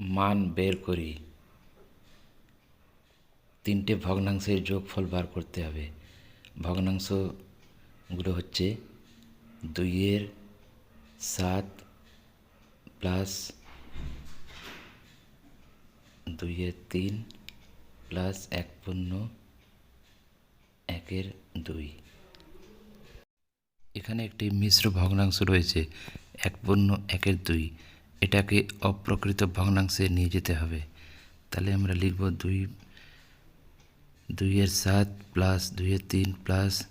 মান বের করি। তিনটে ভগ্নাংশের যোগফল বার করতে হবে। ভগ্নাংশগুলো হচ্ছে দুইয়ের সাত প্লাস দুইয়ের তিন প্লাস এক পূর্ণ একের দুই। এখানে একটি মিশ্র ভগ্নাংশ রয়েছে, এক পূর্ণ একের দুই। এটাকে অপ্রকৃত ভগ্নাংশে নিয়ে যেতে হবে। তাহলে আমরা লিখব দুই, দুইয়ের সাত প্লাস দুইয়ের তিন প্লাস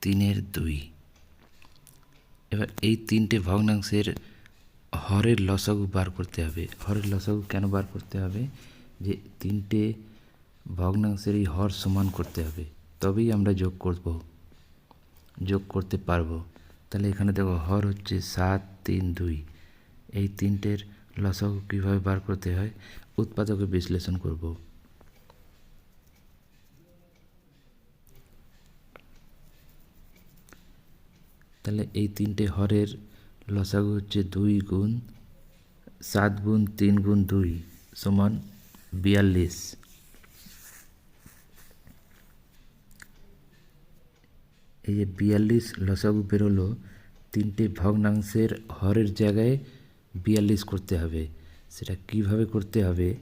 তিনের দুই। এবার এই তিনটে ভগ্নাংশের হরের লসাগু বার করতে হবে। হরের লসাগু কেন বার করতে হবে? যে তিনটে ভগ্নাংশের এই হর সমান করতে হবে। তবেই আমরা যোগ করব, যোগ করতে পারব। তাহলে এখানে দেখো হর হচ্ছে সাত, তিন, দুই। এই তিনটের লসাগু কীভাবে বার করতে হয়, উৎপাদকে বিশ্লেষণ করব। তাহলে এই তিনটে হরের লসাগু হচ্ছে দুই গুণ সাত গুণ তিন গুণ দুই সমান বিয়াল্লিশ। এই যে বিয়াল্লিশ লসাগু বেরোলো, তিনটে ভগ্নাংশের হরের জায়গায় বিয়াল্লিশ করতে হবে, সেটা কীভাবে করতে হবে?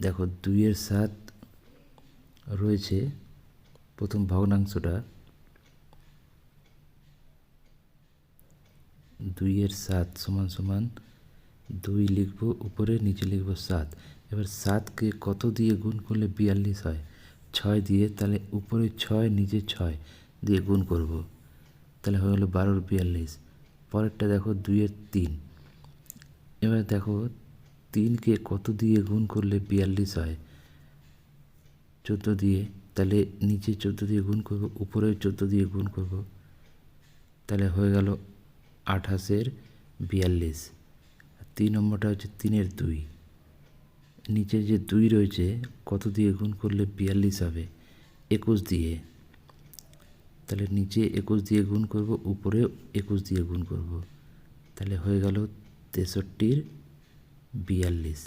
দেখো, দুইয়ের সাত রয়েছে, প্রথম ভগ্নাংশটা। দুইয়ের সাত সমান সমান দুই লিখব উপরে, নিচে লিখব সাত। এবার সাতকে কত দিয়ে গুণ করলে বিয়াল্লিশ হয়? ছয় দিয়ে, তাহলে উপরে ছয়, নিচে ছয় দিয়ে গুণ করব। তাহলে হয়ে গেলো বারোর বিয়াল্লিশ। পরেরটা দেখো দুইয়ের তিন। এবার দেখো তিনকে কত দিয়ে গুণ করলে বিয়াল্লিশ হয়? চোদ্দ দিয়ে। তাহলে নিচে চোদ্দ দিয়ে গুণ করব উপরে চোদ্দ দিয়ে গুণ করব। তাহলে হয়ে গেল আঠাশের বিয়াল্লিশ। তিন নম্বরটা হচ্ছে তিনের দুই। নিচে যে দুই রয়েছে, কত দিয়ে গুণ করলে বিয়াল্লিশ হবে? একুশ দিয়ে। তাহলে নিচে একুশ দিয়ে গুণ করব, উপরে একুশ দিয়ে গুণ করব। তাহলে হয়ে গেল তেষট্টির বিয়াল্লিশ।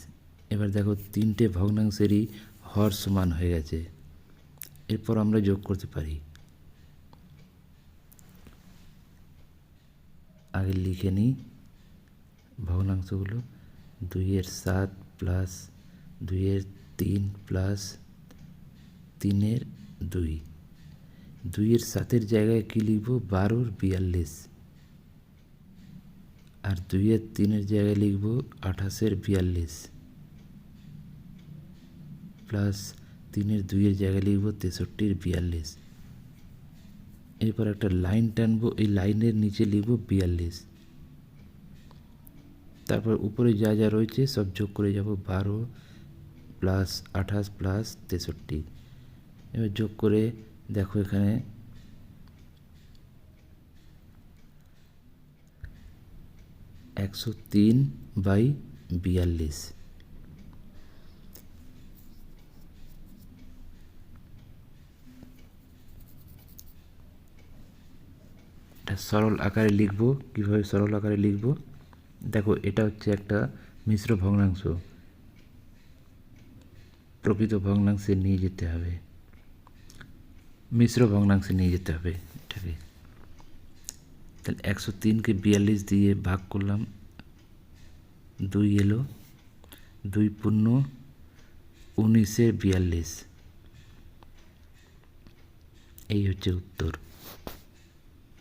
এবার দেখো তিনটে ভগ্নাংশেরই হর সমান হয়ে গেছে। এরপর আমরা যোগ করতে পারি। আগে লিখে নিই ভগ্নাংশগুলো। দুইয়ের সাত প্লাস দুইয়ের তিন প্লাস তিনের দুই। দুইয়ের সাতের জায়গায় কী লিখব? বারোর বিয়াল্লিশ। আর দুইয়ের তিনের জায়গায় লিখব আঠাশের বিয়াল্লিশ। প্লাস তিনের দুইয়ের জায়গায় লিখব তেষট্টির বিয়াল্লিশ। এরপর একটা লাইন টানবো, এই লাইনের নিচে লিখব বিয়াল্লিশ। তারপর উপরে যা যা রয়েছে সব যোগ করে যাব বারো প্লাস আঠাশ প্লাস তেষট্টি। এবার যোগ করে দেখো এখানে। একশো তিন বাই বিয়াল্লিশ। সরল আকারে লিখব, কীভাবে সরল আকারে লিখব? দেখো, এটা হচ্ছে একটা মিশ্র ভগ্নাংশ। প্রকৃত ভগ্নাংশে নিয়ে যেতে হবে। মিশ্র ভগ্নাংশে নিয়ে যেতে হবে এটাকে। তাহলে একশো তিনকে বিয়াল্লিশ দিয়ে ভাগ করলাম, দুই এলো, দুই পূর্ণ, উনিশে বিয়াল্লিশ। এই হচ্ছে উত্তর।